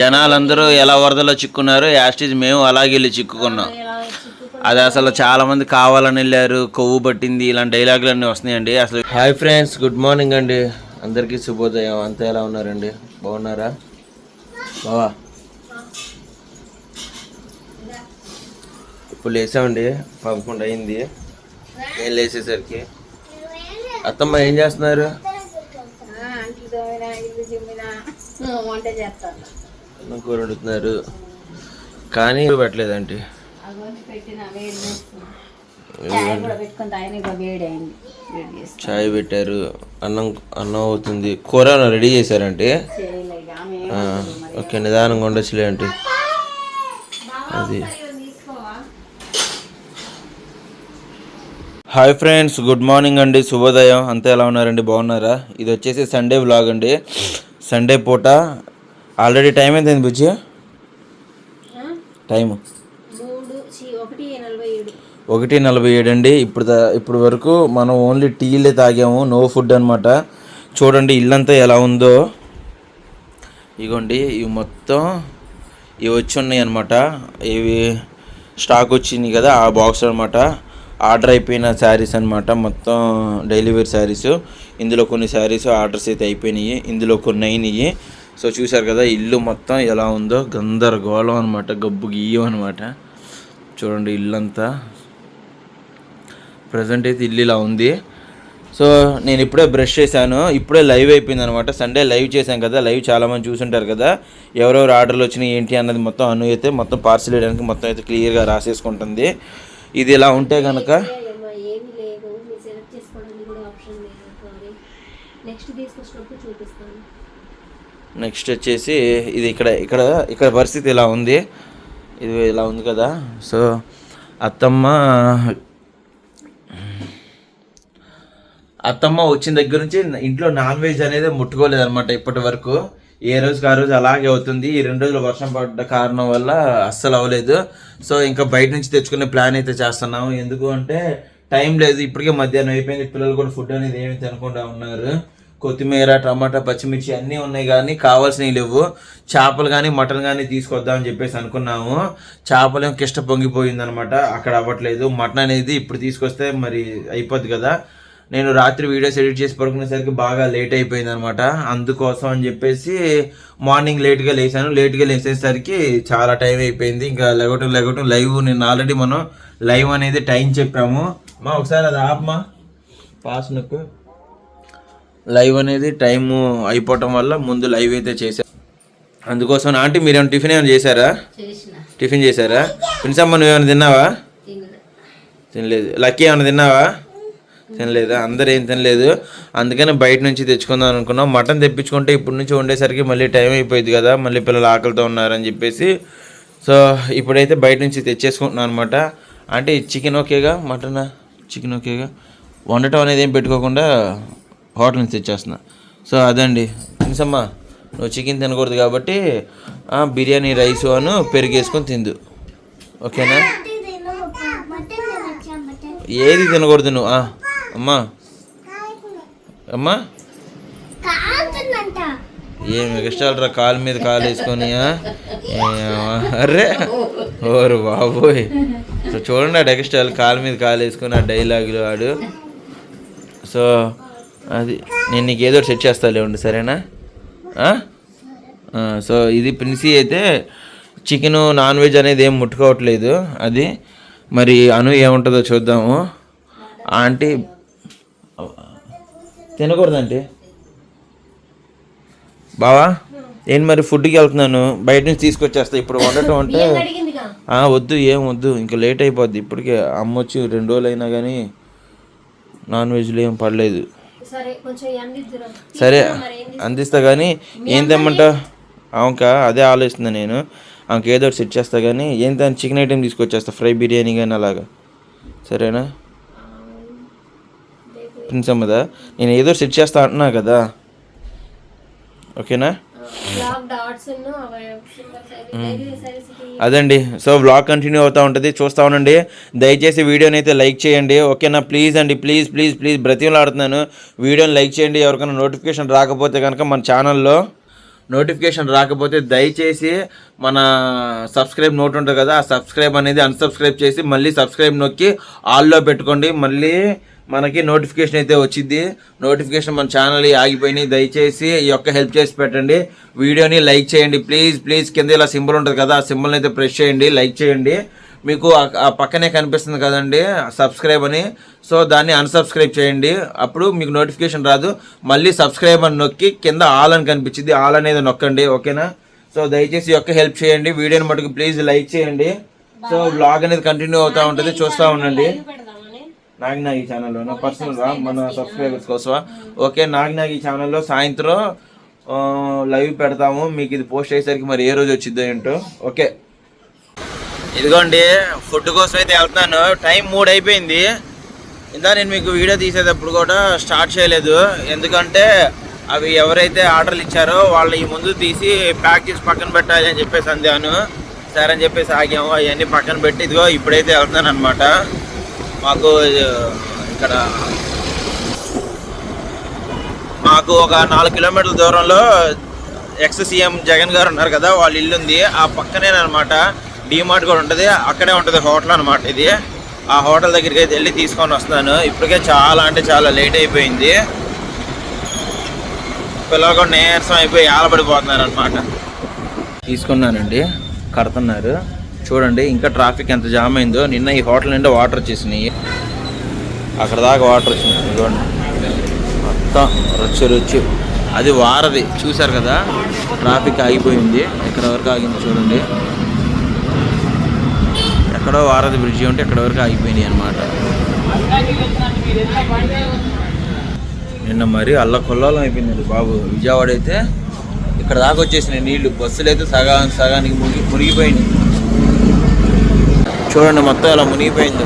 జనాలందరూ ఎలా వరదలో చిక్కున్నారు యాస్టీజ్ మేము అలాగే వెళ్ళి చిక్కుకున్నాం. అది అసలు చాలా మంది కావాలని వెళ్ళారు కొవ్వు పట్టింది ఇలాంటి డైలాగులు అన్నీ వస్తున్నాయండి. అసలు హాయ్ ఫ్రెండ్స్ గుడ్ మార్నింగ్ అండి. అందరికీ శుభోదయం. అంతా ఎలా ఉన్నారండి? బాగున్నారా? బావా? ఇప్పుడు లేసామండి పదకొండు అయింది. నేను లేచేసరికి? అత్తమ్మ ఏం చేస్తున్నారు? వంట చేస్తాను. కూర వండుతున్నారు. కానీ పెట్టలేదండి. చాయ్ పెట్టారు. అన్నం అన్నం అవుతుంది. కూర రెడీ చేశారంటే? ఓకే నిదానంగా ఉండొచ్చులే అంటే అది. హాయ్ ఫ్రెండ్స్ గుడ్ మార్నింగ్ అండి. శుభోదయం. అంతా ఎలా ఉన్నారండి? బాగున్నారా? ఇది వచ్చేసి సండే వ్లాగ్ అండి. సండే పూట ఆల్రెడీ టైం ఎంత అయింది బుజ్జి టైము. ఒకటి నలభై ఏడు. అండి. ఇప్పుడు ఇప్పుడు వరకు మనం ఓన్లీ టీలే తాగాము నో ఫుడ్ అనమాట చూడండి ఇల్లంతా ఎలా ఉందో. ఇగోండి ఇవి మొత్తం ఇవి వచ్చి ఉన్నాయి అనమాట ఇవి స్టాక్ వచ్చింది కదా ఆ బాక్స్ అనమాట ఆర్డర్ అయిపోయిన శారీస్ అనమాట మొత్తం డైలీ వేర్ శారీస్. ఇందులో కొన్ని శారీస్ ఆర్డర్స్ అయితే అయిపోయినాయి. ఇందులో కొన్ని అయినాయి. సో చూసారు కదా ఇల్లు మొత్తం ఎలా ఉందో గందరగోళం అనమాట గబ్బు గీయం అనమాట చూడండి ఇల్లంతా. ప్రజెంట్ అయితే ఇల్లు ఇలా ఉంది. సో నేను ఇప్పుడే బ్రష్ చేశాను. ఇప్పుడే లైవ్ అయిపోయింది అనమాట సండే లైవ్ చేశాం కదా లైవ్ చాలామంది చూసుంటారు కదా. ఎవరెవరు ఆర్డర్లు వచ్చినాయి ఏంటి అన్నది మొత్తం అను అయితే మొత్తం పార్సిల్ వేయడానికి మొత్తం అయితే క్లియర్గా రాసేసుకుంటుంది. ఇది ఇలా ఉంటే కనుక నెక్స్ట్ తీసుకొచ్చినప్పుడు చూపిస్తాను. నెక్స్ట్ వచ్చేసి ఇది ఇక్కడ ఇక్కడ ఇక్కడ పరిస్థితి ఇలా ఉంది. ఇది ఇలా ఉంది కదా. సో అత్తమ్మ అత్తమ్మ వచ్చిన దగ్గర నుంచి ఇంట్లో నాన్ వెజ్ అనేది ముట్టుకోలేదు అనమాట ఇప్పటి వరకు. ఏ రోజుకి ఆ రోజు అలాగే అవుతుంది. ఈ రెండు రోజులు వర్షం పడ్డ కారణం వల్ల అస్సలు అవ్వలేదు. సో ఇంకా బయట నుంచి తెచ్చుకునే ప్లాన్ అయితే చేస్తున్నాము. ఎందుకు అంటే టైం లేదు. ఇప్పటికే మధ్యాహ్నం అయిపోయింది. పిల్లలు కూడా ఫుడ్ అనేది ఏమి తినకుండా ఉన్నారు. కొత్తిమీర టమాటా పచ్చిమిర్చి అన్నీ ఉన్నాయి కానీ కావాల్సినవి లేవు. చేపలు కానీ మటన్ కానీ తీసుకొద్దామని చెప్పేసి అనుకున్నాము. చేపలేం కిష్ట పొంగిపోయింది అనమాట అక్కడ అవ్వట్లేదు. మటన్ అనేది ఇప్పుడు తీసుకొస్తే మరి అయిపోద్ది కదా. నేను రాత్రి వీడియోస్ ఎడిట్ చేసి పడుకునేసరికి బాగా లేట్ అయిపోయింది అనమాట అందుకోసం అని చెప్పేసి మార్నింగ్ లేట్గా లేచాను. లేట్గా లేచేసరికి చాలా టైం అయిపోయింది. ఇంకా లెగటం లెగటం లైవ్. నేను ఆల్రెడీ మనం లైవ్ అనేది టైం చెప్పాము. మా ఒకసారి అది ఆపమా? పాస్ నొక్కు. లైవ్ అనేది టైం అయిపోవటం వల్ల ముందు లైవ్ అయితే చేశాను అందుకోసం ఆంటీ మీరు ఏమైనా టిఫిన్ ఏమైనా చేశారా? టిఫిన్ చేశారా? ప్రిన్సమ్మ నువ్వు ఏమైనా తిన్నావా? తినలే. తినలేదు. లక్కీ ఏమైనా తిన్నావా? తినలేదా? అందరు ఏం తినలేదు. అందుకని బయట నుంచి తెచ్చుకుందాం అనుకున్నాం. మటన్ తెప్పించుకుంటే ఇప్పటి నుంచి వండేసరికి మళ్ళీ టైం అయిపోయింది కదా మళ్ళీ పిల్లలు ఆకలితో ఉన్నారని చెప్పేసి. సో ఇప్పుడైతే బయట నుంచి తెచ్చేసుకుంటున్నాను అనమాట అంటే చికెన్ ఓకేగా? మటన్? చికెన్ ఓకేగా? వండటం అనేది ఏం పెట్టుకోకుండా హోటల్ నుంచి తెచ్చేస్తున్నా. సో అదండి. తినసమ్మ నువ్వు చికెన్ తినకూడదు కాబట్టి బిర్యానీ రైస్ అను పెరిగేసుకొని తిందు. ఓకేనా? ఏది తినకూడదు నువ్వు? అమ్మా. అమ్మా. ఏం రా కాలు మీద కాలు వేసుకొని అర్రే. ఓరు బాబోయ్. సో చూడండి ఆ ఎగస్టాల్ కాలు మీద కాలు వేసుకొని ఆ డైలాగులు ఆడు. సో అది నేను నీకు ఏదో సెట్ చేస్తా లేవండి సరేనా? సో ఇది ప్రిన్సీ అయితే చికెన్ నాన్ వెజ్ అనేది ఏం ముట్టుకోవట్లేదు అది. మరి అను ఏముంటుందో చూద్దాము. ఆంటీ తినకూడదంటే బావా ఏంటి మరి ఫుడ్కి వెళ్తున్నాను? బయట నుంచి తీసుకొచ్చేస్తా ఇప్పుడు వండటం అంటే. వద్దు ఏం వద్దు ఇంకా లేట్ అయిపోద్ది. ఇప్పటికే అమ్మ వచ్చి రెండు రోజులు అయినా కానీ నాన్ వెజ్లో ఏం పడలేదు. సరే అందిస్తా కానీ ఏం తెమ్మంటావు అవుకా అదే ఆలోచిస్తున్నా నేను. ఆమెకి ఏదో ఒకటి సెట్ చేస్తా కానీ ఏం దాని చికెన్ ఐటెం తీసుకొచ్చేస్తా ఫ్రై బిర్యానీ కానీ అలాగా. సరేనా? ప్రిన్స్ అమ్మదా నేను ఏదో సెట్ చేస్తా అంటున్నా కదా. ఓకేనా? అదండి. సో వ్లాగ్ కంటిన్యూ అవుతూ ఉంటుంది. చూస్తూ ఉండండి. దయచేసి వీడియోని అయితే లైక్ చేయండి. ఓకేనా? ప్లీజ్ అండి. Please please please. బ్రతిమలాడుతున్నాను వీడియోని లైక్ చేయండి. ఎవరికైనా నోటిఫికేషన్ రాకపోతే కనుక మన ఛానల్లో నోటిఫికేషన్ రాకపోతే దయచేసి మన సబ్స్క్రైబ్ నోట్ ఉంటుంది కదా ఆ సబ్స్క్రైబ్ అనేది అన్సబ్స్క్రైబ్ చేసి మళ్ళీ సబ్స్క్రైబ్ నొక్కి ఆల్లో పెట్టుకోండి. మళ్ళీ మనకి నోటిఫికేషన్ అయితే వచ్చింది. నోటిఫికేషన్ మన ఛానల్ ఆగిపోయినాయి. దయచేసి ఈ యొక్క హెల్ప్ చేసి పెట్టండి. వీడియోని లైక్ చేయండి. ప్లీజ్ ప్లీజ్ కింద ఇలా సింబల్ ఉంటుంది కదా ఆ సింబల్ని అయితే ప్రెస్ చేయండి. లైక్ చేయండి. మీకు ఆ- పక్కనే కనిపిస్తుంది కదండి సబ్స్క్రైబ్ అని. సో దాన్ని అన్సబ్స్క్రైబ్ చేయండి. అప్పుడు మీకు నోటిఫికేషన్ రాదు. మళ్ళీ సబ్స్క్రైబ్ అని నొక్కి కింద ఆల్ అని కనిపించింది. ఆల్ అనేది నొక్కండి. ఓకేనా సో దయచేసి యొక్క హెల్ప్ చేయండి. వీడియోని మటుకు ప్లీజ్ లైక్ చేయండి. సో బ్లాగ్ అనేది కంటిన్యూ అవుతూ ఉంటుంది. చూస్తూ ఉండండి. నాగినాగి ఛానల్లో నా పర్సనల్ రా మన సబ్స్క్రైబర్స్ కోసమా? ఓకే నాగినాగి ఛానల్లో సాయంత్రం లైవ్ పెడతాము. మీకు ఇది పోస్ట్ అయ్యేసరికి మరి ఏ రోజు వచ్చిందో ఏంటో. ఓకే. ఇదిగోండి ఫుడ్ కోసం అయితే వెళ్తాను టైం మూడు అయిపోయింది. ఇందా నేను మీకు వీడియో తీసేటప్పుడు కూడా స్టార్ట్ చేయలేదు. ఎందుకంటే అవి ఎవరైతే ఆర్డర్లు ఇచ్చారో వాళ్ళు ఈ ముందు తీసి ప్యాక్ చేసి పక్కన పెట్టాలి అని చెప్పేసి అందాను. సరే అని చెప్పేసి ఆగాము. అవన్నీ పక్కన పెట్టి ఇదిగో ఇప్పుడైతే వెళ్తాను అనమాట మాకు ఇక్కడ మాకు ఒక నాలుగు కిలోమీటర్ల దూరంలో ఎక్స్ సీఎం జగన్ గారు ఉన్నారు కదా వాళ్ళ ఇల్లు ఉంది. ఆ పక్కనే అనమాట డిమార్ట్ కూడా ఉంటుంది. అక్కడే ఉంటుంది హోటల్ అనమాట ఇది. ఆ హోటల్ దగ్గరికి అయితే వెళ్ళి తీసుకొని వస్తున్నాను. ఇప్పటికే చాలా అంటే చాలా లేట్ అయిపోయింది. పిల్లలు కూడా నీరసం అయిపోయి ఆలపడిపోతున్నారు అనమాట తీసుకున్నానండి. కడుతున్నారు. చూడండి ఇంకా ట్రాఫిక్ ఎంత జామ్ అయిందో. నిన్న ఈ హోటల్ నిండా వాటర్ వచ్చేసినాయి. అక్కడ దాకా వాటర్ వచ్చింది. చూడండి మొత్తం రుచి రుచి. అది వారది. చూశారు కదా? ట్రాఫిక్ ఆగిపోయింది. ఎక్కడ వరకు ఆగింది చూడండి. ఎక్కడో వారది బ్రిడ్జి ఉంటే ఎక్కడ వరకు ఆగిపోయినాయి అనమాట నిన్న మరి అల్ల కొల్లాలం అయిపోయిందండి బాబు. విజయవాడ అయితే ఇక్కడ దాకా వచ్చేసినాయి నీళ్ళు. బస్సులు అయితే సగానికి సగానికి మునిగి మునిగిపోయినాయి. చూడండి మొత్తం అలా మునిగిపోయింది.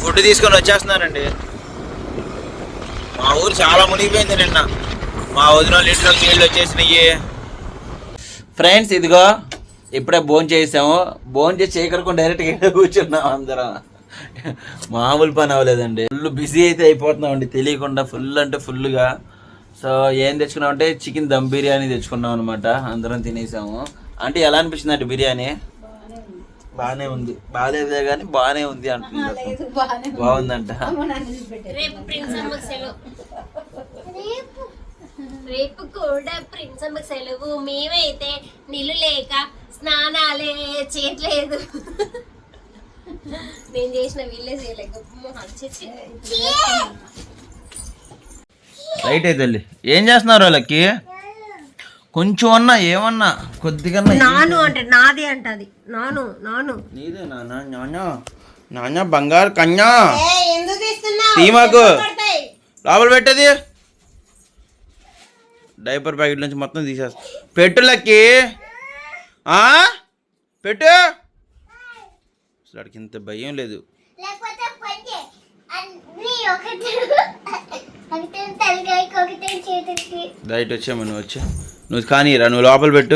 ఫుడ్ తీసుకొని వచ్చేస్తున్నానండి మా ఊరు చాలా మునిగిపోయింది నిన్న. మా వదిన ఇంట్లో నీళ్ళు వచ్చేసినాయి. ఫ్రెండ్స్ ఇదిగో ఇప్పుడే భోజనం చేసాము. భోజనం చేసి చేయకరకుండా డైరెక్ట్గా కూర్చున్నాం అందరం. మామూలు పని అవ్వలేదండి. ఫుల్ బిజీ అయితే అయిపోతున్నామండి. తెలియకుండా ఫుల్ అంటే ఫుల్గా సో ఏం తెచ్చుకున్నాం అంటే చికెన్ దమ్ బిర్యానీ తెచ్చుకున్నాం అనమాట అందరం తినేసాము. అంటే ఎలా అనిపించింది అంటే బిర్యానీ? బాగానే ఉంది. బాగాలేదే కానీ బాగానే ఉంది అంటున్నారు బాగుందంట. రేపు ప్రిన్స్ అమ్మకి సెలవు. రేపు? కూడా ప్రిన్స్ అమ్మకి సెలవు. మేమైతే నీళ్ళు లేక స్నానాలే చేయట్లేదు. నేను చేసిన వీళ్ళే చేయలేక రైట్ అయితే ఏం చేస్తున్నారు వాళ్ళకి? కొంచెం అన్నా ఏమన్నా కొద్దిగా నాను అంటే నాది అంటది నాను నాను. నీదే నాన్న నాన్న నాన్న బంగారు కన్యా. తీమాకు లోపల పెట్టేది. డైపర్ ప్యాకెట్ నుంచి మొత్తం తీసేస్తా. పెట్టు లక్కి. ఆ? పెట్టు. అసలు ఇంత భయం లేదు లేకపోతే పంచే అన్ని ఒకటి ఒకటి తలకాయకి ఒకటి చేతికి డైట్ వచ్చాము నువ్వు వచ్చా. నువ్వు కానీరా నువ్వు లోపల పెట్టు.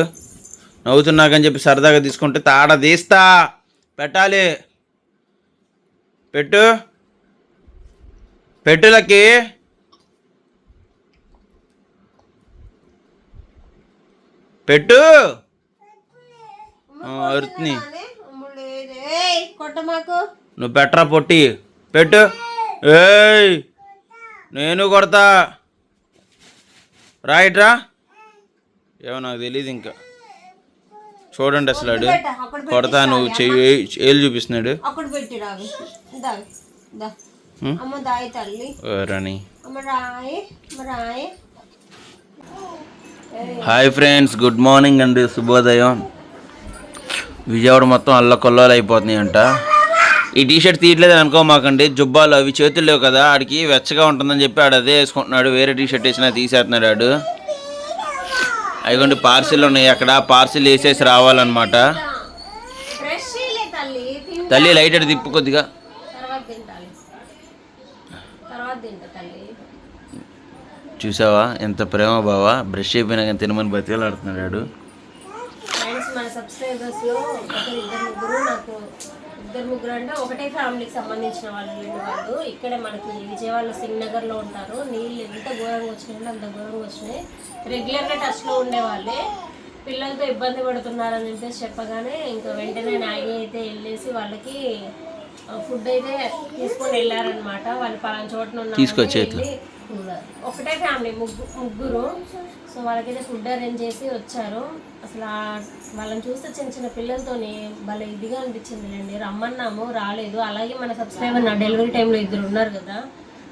నవ్వుతున్నాకని చెప్పి సరదాగా తీసుకుంటే తాడ తీస్తా. పెట్టాలి. పెట్టు. పెట్టులకి పెట్టు. ఆ, నువ్వు పెట్టరా పొట్టి. పెట్టు. ఏయ్ నేను కొడతా. రైట్ రా ఏమో నాకు తెలియదు ఇంకా. చూడండి అసలు ఆడు. కొడతా నువ్వు చెయ్యి ఏళ్ళు చూపిస్తున్నాడు. హాయ్ ఫ్రెండ్స్ గుడ్ మార్నింగ్ అండి శుభోదయం. విజయవాడ మొత్తం అల్ల కొల్లాలు అయిపోతున్నాయి అంట ఈ టీ షర్ట్ తీయట్లేదు అనుకో మాకండి. జుబ్బాలు అవి చేతులు లేవు కదా ఆడికి వెచ్చగా ఉంటుందని చెప్పి ఆడు అదే వేసుకుంటున్నాడు. వేరే టీ షర్ట్ వేసినా తీసేస్తున్నాడు ఆడు. అదిగోండి పార్సిల్ ఉన్నాయి. అక్కడ పార్సిల్ వేసేసి రావాలన్నమాట. తల్లి లైట్ అడి తిప్పు కొద్దిగా. చూసావా? ఎంత ప్రేమ బావా. బ్రష్ అయిపోయినా కానీ తినమని బతికలాడుతున్నాడు ఇద్దరు ముగ్గురు అంటే ఒకటే ఫ్యామిలీకి సంబంధించిన వాళ్ళు వీళ్ళు వాళ్ళు ఇక్కడే మనకి విజయవాడలో సింగ్ నగర్లో ఉంటారు. నీళ్ళు ఎంత ఘోరంగా వచ్చినాయంటే అంత ఘోరంగా వచ్చినాయి. రెగ్యులర్గా టచ్లో ఉండేవాళ్ళే పిల్లలతో ఇబ్బంది పడుతున్నారని చెప్పేసి చెప్పగానే ఇంకా వెంటనే నాగి అయితే వెళ్ళేసి వాళ్ళకి ఫుడ్ అయితే తీసుకొని వెళ్ళారనమాట వాళ్ళు పలానా చోట తీసుకొచ్చి ఒకటే ఫ్యామిలీ ముగ్గు ముగ్గురు. సో వాళ్ళకైతే ఫుడ్ అరేంజ్ చేసి వచ్చారు. అసలు వాళ్ళని చూస్తే చిన్న చిన్న పిల్లలతోని భలే ఇదిగా అనిపించింది అండి రమ్మన్నాము రాలేదు. అలాగే మన సబ్స్క్రైబర్ నా డెలివరీ టైంలో ఇద్దరు ఉన్నారు కదా.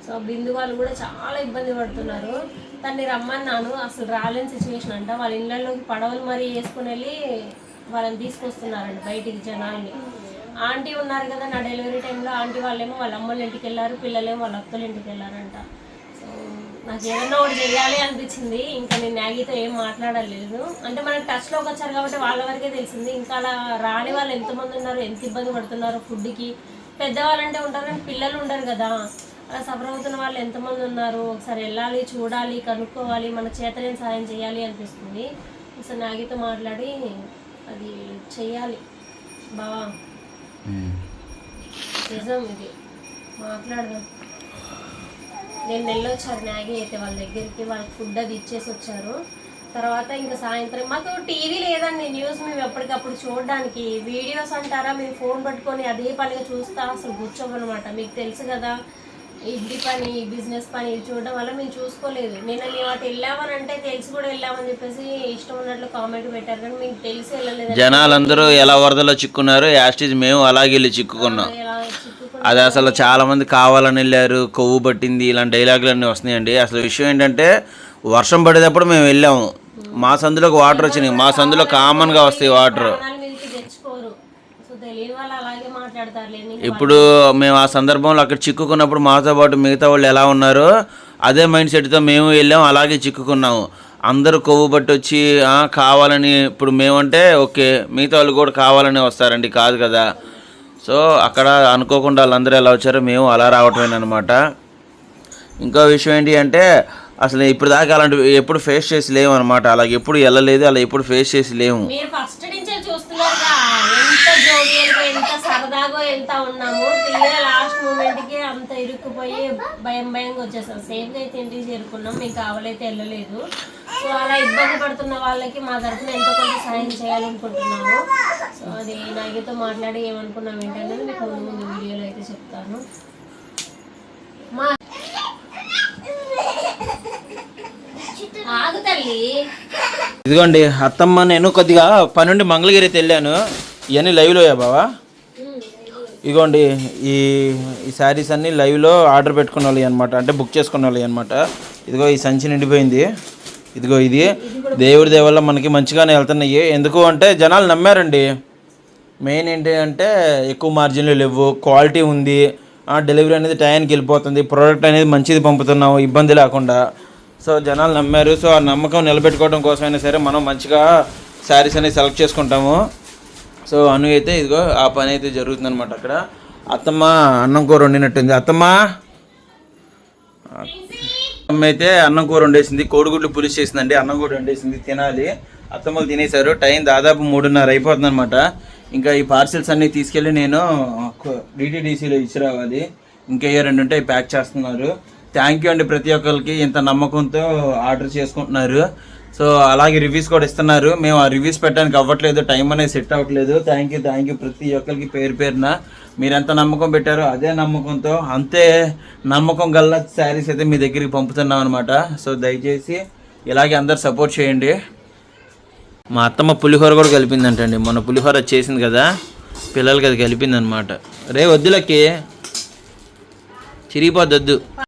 సో బిందు వాళ్ళు కూడా చాలా ఇబ్బంది పడుతున్నారు. తన్ని రమ్మన్నాను. అసలు రాలేని సిచ్యువేషన్ అంట. వాళ్ళ ఇళ్ళల్లోకి పడవలు మరీ వేసుకుని వెళ్ళి వాళ్ళని తీసుకొస్తున్నారండి బయటికి జనాల్ని. ఆంటీ ఉన్నారు కదా నా డెలివరీ టైంలో. ఆంటీ వాళ్ళేమో వాళ్ళ అమ్మ ఇంటికి వెళ్ళారు పిల్లలేమో వాళ్ళ అక్కల ఇంటికి వెళ్ళారంట. నాకు ఏదన్నా ఒకటి చేయాలి అనిపించింది. ఇంకా నేను మ్యాగీతో ఏం మాట్లాడలేదు. అంటే మనకి టచ్లోకి వచ్చారు కాబట్టి వాళ్ళ వరకే తెలిసింది. ఇంకా అలా రాని వాళ్ళు ఎంతమంది ఉన్నారు ఎంత ఇబ్బంది పడుతున్నారు ఫుడ్కి పెద్దవాళ్ళంటే ఉంటారు కానీ పిల్లలు ఉండరు కదా. అలా సఫర్ అవుతున్న వాళ్ళు ఎంతమంది ఉన్నారు? ఒకసారి వెళ్ళాలి చూడాలి కనుక్కోవాలి మన చేతలేని సాయం చేయాలి అనిపిస్తుంది. ఒకసారి నాగితో మాట్లాడి అది చెయ్యాలి. బావా. నిజం ఇది. మాట్లాడదాం. నేను వెళ్ళొచ్చారు మ్యాగీ అయితే వాళ్ళ దగ్గరికి వాళ్ళకి ఫుడ్ అది ఇచ్చేసి వచ్చారు. తర్వాత ఇంకా సాయంత్రం మాకు టీవీ లేదండి న్యూస్ మేము ఎప్పటికప్పుడు చూడడానికి. వీడియోస్ అంటారా మేము ఫోన్ పట్టుకొని అదే పనిగా చూస్తా అసలు కూర్చోమన్నమాట. మీకు తెలుసు కదా ఇంటి పని బిజినెస్ పని చూడడం వల్ల మేము చూసుకోలేదు. నేను అటు వెళ్ళామని అంటే తెలిసి కూడా వెళ్ళామని చెప్పేసి ఇష్టం ఉన్నట్లు కామెంట్ పెట్టారు. కానీ మీకు తెలిసి వెళ్ళలేదు జనాలందరూ ఎలా వరదలో చిక్కున్నారు యాస్టేజ్ మేము అలాగే వెళ్ళి చిక్కుకున్నాం. అది అసలు చాలామంది కావాలని వెళ్ళారు కొవ్వు పట్టింది ఇలాంటి డైలాగులు అన్నీ వస్తున్నాయండి. అసలు విషయం ఏంటంటే వర్షం పడేటప్పుడు మేము వెళ్ళాము. మా సందులోకి వాటర్ వచ్చినాయి. మా సందులో కామన్గా వస్తాయి వాటర్ ఇప్పుడు మేము ఆ సందర్భంలో అక్కడ చిక్కుకున్నప్పుడు మాతో పాటు మిగతా వాళ్ళు ఎలా ఉన్నారో అదే మైండ్ సెట్తో మేము వెళ్ళాం అలాగే చిక్కుకున్నాము. అందరూ కొవ్వు పట్టి వచ్చి కావాలని ఇప్పుడు మేమంటే ఓకే మిగతా వాళ్ళు కూడా కావాలని వస్తారండి కాదు కదా. సో అక్కడ అనుకోకుండా వాళ్ళందరూ ఎలా వచ్చారో మేము అలా రావటమేనమాట ఇంకో విషయం ఏంటి అంటే అసలు ఇప్పుడు దాకా అలాంటి ఎప్పుడు ఫేస్ చేసి లేము అనమాట అలాగే ఎప్పుడు వెళ్ళలేదు అలా ఎప్పుడు ఫేస్ చేసి లేము సరదాగా వెళ్తా ఉన్నాము అంత ఇరుక్కుపోయి భయం భయంగా వచ్చేసాం సేఫ్గా అయితే ఇంటికి చేరుకున్నాం. మీకు కావాలైతే వెళ్ళలేదు. సో అలా ఇబ్బంది పడుతున్న వాళ్ళకి మా తరఫున ఎంతో కొంత సాయం చేయాలనుకుంటున్నాము. సో అది నాగితో మాట్లాడి ఏమనుకున్నాం ఏంటనేది మీకు ముందు ముందు వీడియోలో అయితే చెప్తాను. మా ఆగు తల్లి. ఇదిగోండి అత్తమ్మ నేను కొద్దిగా పనుండి మంగళగిరి అయితే వెళ్ళాను ఇవన్నీ లైవ్లో బావా? ఇదిగోండి ఈ ఈ శారీస్ అన్నీ లైవ్లో ఆర్డర్ పెట్టుకున్న వాళ్ళు అనమాట అంటే బుక్ చేసుకున్న వాళ్ళు అనమాట ఇదిగో ఈ సంచి నిండిపోయింది. ఇదిగో ఇది. దేవుడి దేవల్ల మనకి మంచిగానే వెళ్తున్నాయి. ఎందుకు అంటే జనాలు నమ్మారండి. మెయిన్ ఏంటి అంటే ఎక్కువ మార్జిన్లు లేవు. క్వాలిటీ ఉంది. డెలివరీ అనేది టైంకి వెళ్ళిపోతుంది. ప్రోడక్ట్ అనేది మంచిది పంపుతున్నాము. ఇబ్బంది లేకుండా. సో జనాలు నమ్మారు. సో ఆ నమ్మకం నిలబెట్టుకోవడం కోసమైనా సరే మనం మంచిగా శారీస్ అనేది సెలెక్ట్ చేసుకుంటాము. సో అను అయితే ఇదిగో ఆ పని అయితే జరుగుతుంది అనమాట అక్కడ. అత్తమ్మ అన్నం కూర వండినట్టుంది. అత్తమ్మ! అమ్మ అయితే అన్నం కూర వండేసింది. కోడిగుడ్లు పులుసు చేసిందండి. అన్నం కూర వండేసింది. తినాలి. అత్తమ్మలు తినేశారు. టైం దాదాపు మూడున్నర అయిపోతుంది అనమాట ఇంకా ఈ పార్సిల్స్ అన్నీ తీసుకెళ్ళి నేను డిటీడీసీలో ఇచ్చి రావాలి ఇంకా ఏ రెండు ఉంటే ప్యాక్ చేస్తున్నారు. థ్యాంక్ యూ అండి ప్రతి ఒక్కరికి. ఇంత నమ్మకంతో ఆర్డర్ చేసుకుంటున్నారు. సో అలాగే రివ్యూస్ కూడా ఇస్తున్నారు. మేము ఆ రివ్యూస్ పెట్టడానికి అవ్వట్లేదు టైం అనేది సెట్ అవ్వట్లేదు. థ్యాంక్ యూ థ్యాంక్ యూ ప్రతి ఒక్కరికి పేరు పేరున. మీరు ఎంత నమ్మకం పెట్టారో అదే నమ్మకంతో అంతే నమ్మకం గల్ల శారీస్ అయితే మీ దగ్గరికి పంపుతున్నాం అనమాట సో దయచేసి ఇలాగే అందరు సపోర్ట్ చేయండి. మా అత్తమ్మ పులిహోర కూడా కలిపిందంటండి. మొన్న పులిహోర చేసింది కదా పిల్లలకి అది కలిపింది అనమాట రే వద్దులకి చిరిగిపోద్దు